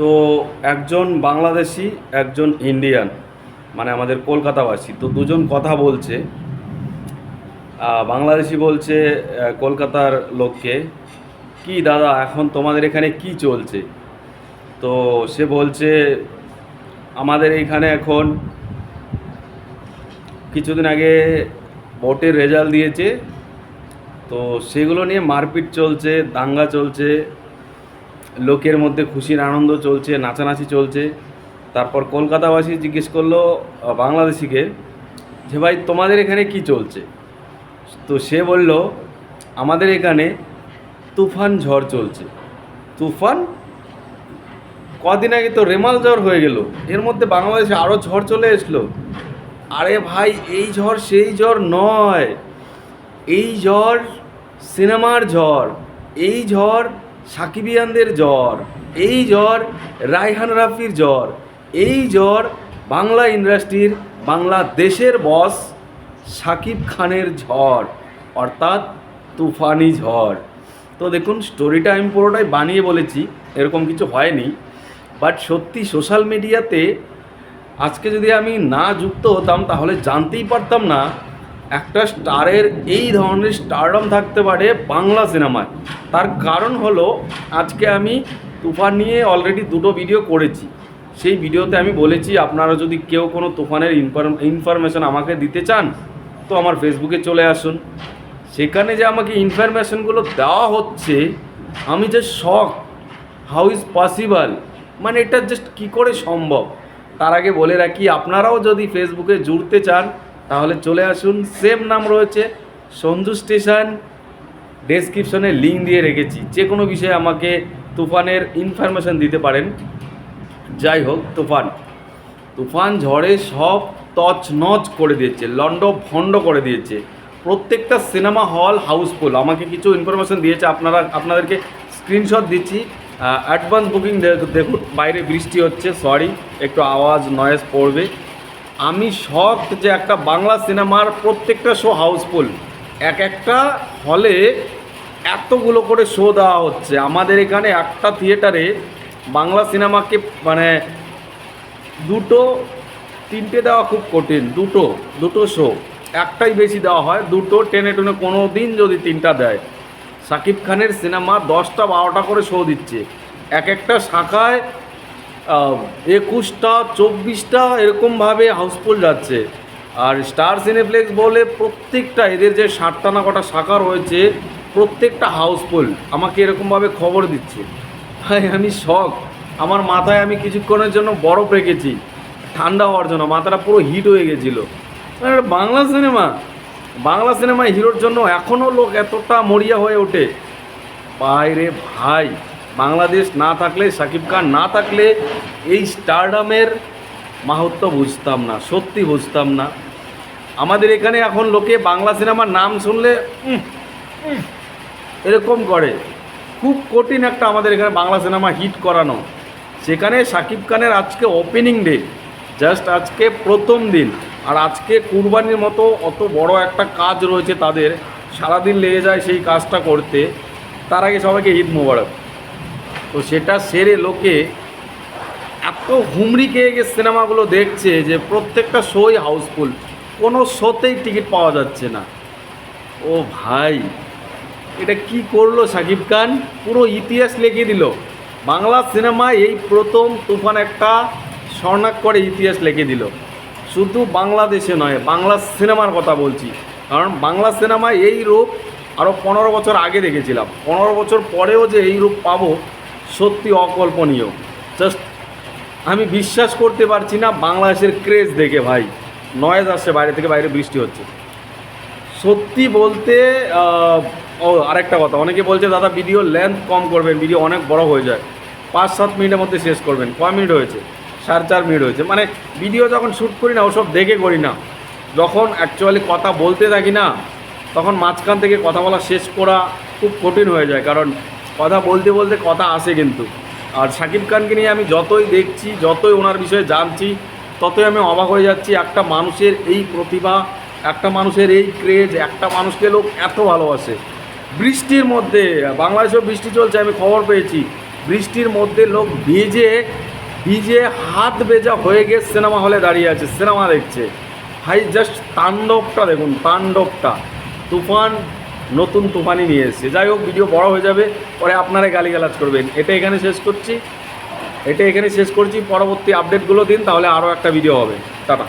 তো একজন বাংলাদেশি, একজন ইন্ডিয়ান মানে আমাদের কলকাতাবাসী, তো দুজন কথা বলছে। বাংলাদেশি বলছে কলকাতার লোককে, কি দাদা, এখন তোমাদের এখানে কি চলছে? তো সে বলছে, আমাদের এইখানে এখন কিছুদিন আগে ভোটের রেজাল্ট দিয়েছে, তো সেগুলো নিয়ে মারপিট চলছে, দাঙ্গা চলছে লোকের মধ্যে খুশির আনন্দ চলছে, নাচানাচি চলছে। তারপর কলকাতাবাসী জিজ্ঞেস করল বাংলাদেশিকে যে, ভাই, তোমাদের এখানে কি চলছে? তো সে বলল, আমাদের এখানে তুফান ঝড় চলছে। তুফান? কদিন আগে তো রেমাল ঝড় হয়ে গেল। এর মধ্যে বাংলাদেশে আরও ঝড় চলে আসলো আরে ভাই, এই ঝড় সেই ঝড় নয়। এই ঝড় সিনেমার ঝড়। এই ঝড় সাকিবিয়ানদের জ্বর, এই ঝড় রায়হান রাফির জ্বর, এই জ্বর বাংলা ইন্ডাস্ট্রির বাংলাদেশের বস সাকিব খানের ঝড়, অর্থাৎ তুফানি ঝড়। তো দেখুন স্টোরিটা আমি পুরোটাই বানিয়ে বলেছি, এরকম কিছু হয়নি। বাট সত্যি সোশ্যাল মিডিয়াতে আজকে যদি আমি না যুক্ত হতাম, তাহলে জানতেই পারতাম না একটা স্টারের এই ধরনের স্টারডম থাকতে পারে বাংলা সিনেমায়। তার কারণ হলো, আজকে আমি তুফান নিয়ে অলরেডি দুটো ভিডিও করেছি। সেই ভিডিওতে আমি বলেছি, আপনারা যদি কেউ কোনো তুফানের ইনফরমেশন আমাকে দিতে চান, তো আমার ফেসবুকে চলে আসুন। সেখানে যে আমাকে ইনফরমেশনগুলো দেওয়া হচ্ছে, আমি যে শখ হাউ ইজ পসিবল মানে এটা জাস্ট কী করে সম্ভব? তার আগে বলে রাখি, আপনারাও যদি ফেসবুকে জুড়তে চান তাহলে চলে আসুন সেম নাম রয়েছে সঞ্জু স্টেশন ডেসক্রিপশনে লিঙ্ক দিয়ে রেখেছি। যে কোনো বিষয়ে আমাকে তুফানের ইনফরমেশন দিতে পারেন। যাই হোক, তুফান। তুফান ঝড়ে সব তছনছ করে দিয়েছে, লন্ড ভণ্ড করে দিয়েছে। প্রত্যেকটা সিনেমা হল হাউসফুল আমাকে কিছু ইনফরমেশন দিয়েছে, আপনারা, আপনাদেরকে স্ক্রিনশট দিচ্ছি। অ্যাডভান্স বুকিং দেখুন, বাইরে বৃষ্টি হচ্ছে সরি একটু আওয়াজ নয়েজ পড়বে। আমি শখ যে একটা বাংলা সিনেমার প্রত্যেকটা শো হাউসফুল এক একটা হলে এতগুলো করে শো দেওয়া হচ্ছে। আমাদের এখানে একটা থিয়েটারে বাংলা সিনেমাকে মানে দুটো, তিনটে দেওয়া খুব কঠিন। দুটো দুটো শো একটাই বেশি দেওয়া হয়। দুটো টেনে টেনে কোনো দিন যদি তিনটা দেয়। সাকিব খানের সিনেমা দশটা, বারোটা করে শো দিচ্ছে। এক একটা শাখায় একুশটা, চব্বিশটা এরকমভাবে হাউসফুল যাচ্ছে। আর স্টার সিনেপ্লেক্স বলে প্রত্যেকটা এদের যে ষাটটা না কটা শাখা রয়েছে, প্রত্যেকটা হাউসফুল আমাকে এরকমভাবে খবর দিচ্ছে। ভাই, আমি শখ আমার মাথায় আমি কিছুক্ষণের জন্য বরফ রেখেছি। ঠান্ডা হওয়ার জন্য। মাথাটা পুরো হিট হয়ে গেছিল। মানে বাংলা সিনেমা বাংলা সিনেমায় হিরোর জন্য এখনও লোক এতটা মরিয়া হয়ে ওঠে। বাইরে ভাই। বাংলাদেশ না থাকলে, সাকিব খান না থাকলে এই স্টারডামের মাহাত্ম বুঝতাম না, সত্যি বুঝতাম না। আমাদের এখানে এখন লোকে বাংলা সিনেমার নাম শুনলে এরকম করে। খুব কঠিন একটা আমাদের এখানে বাংলা সিনেমা হিট করানো। সেখানে সাকিব খানের আজকে ওপেনিং ডে জাস্ট আজকে প্রথম দিন। আর আজকে কুরবানির মতো অত বড় একটা কাজ রয়েছে তাদের। সারাদিন লেগে যায় সেই কাজটা করতে। তার আগে সবাইকে ঈদ মোবারক। তো সেটা সেরে লোকে এত হুমড়ি খেয়ে গিয়ে সিনেমাগুলো দেখছে যে প্রত্যেকটা শোই হাউসফুল। কোনো শোতেই টিকিট পাওয়া যাচ্ছে না। ও ভাই, এটা কি করল সাকিব খান? পুরো ইতিহাস লিখে দিল। বাংলা সিনেমায় এই প্রথম তুফান একটা স্বর্ণাক্ষরে ইতিহাস লিখে দিল। শুধু বাংলাদেশে নয়, বাংলা সিনেমার কথা বলছি। কারণ বাংলা সিনেমায় এই রূপ আরও পনেরো বছর আগে দেখেছিলাম। পনেরো বছর পরেও যে এই রূপ পাবো সত্যি অকল্পনীয়। জাস্ট আমি বিশ্বাস করতে পারছি না, বাংলাদেশের ক্রেজ দেখে ভাই। নয়েজ আসছে বাইরে থেকে, বাইরে বৃষ্টি হচ্ছে। সত্যি বলতে ও, আরেকটা কথা। অনেকে বলছে, দাদা ভিডিও লেন্থ কম করবেন ভিডিও অনেক বড় হয়ে যায়। পাঁচ, সাত মিনিটের মধ্যে শেষ করবেন। কয় মিনিট হয়েছে? সাড়ে চার মিনিট হয়েছে। মানে ভিডিও যখন শ্যুট করি না, ওসব দেখে করি না। যখন অ্যাকচুয়ালি কথা বলতে থাকি না, তখন মাঝখান থেকে কথা বলা শেষ করা খুব কঠিন হয়ে যায়। কারণ কথা বলতে বলতে কথা আসে কিন্তু। আর শাকিব খানকে নিয়ে আমি যতই দেখছি, যতই ওনার বিষয়ে জানছি, ততই আমি অবাক হয়ে যাচ্ছি। একটা মানুষের এই প্রতিভা, একটা মানুষের এই ক্রেজ একটা মানুষকে লোক এত ভালোবাসে। বৃষ্টির মধ্যে, বাংলাদেশেও বৃষ্টি চলছে, আমি খবর পেয়েছি। বৃষ্টির মধ্যে লোক ভিজে ভিজে হাত বেজা হয়ে গিয়ে সিনেমা হলে দাঁড়িয়ে আছে, সিনেমা দেখছে। হাই জাস্ট তাণ্ডবটা দেখুন, তাণ্ডবটা। তুফান নতুন তুফানি নিয়ে এসেছে। যাই হোক ভিডিও বড় হয়ে যাবে, পরে আপনারা গালিগালাজ করবেন। এটা এখানে শেষ করছি। এটা এখানে শেষ করছি। পরবর্তী আপডেটগুলো দিন, তাহলে আরও একটা ভিডিও হবে। টাটা।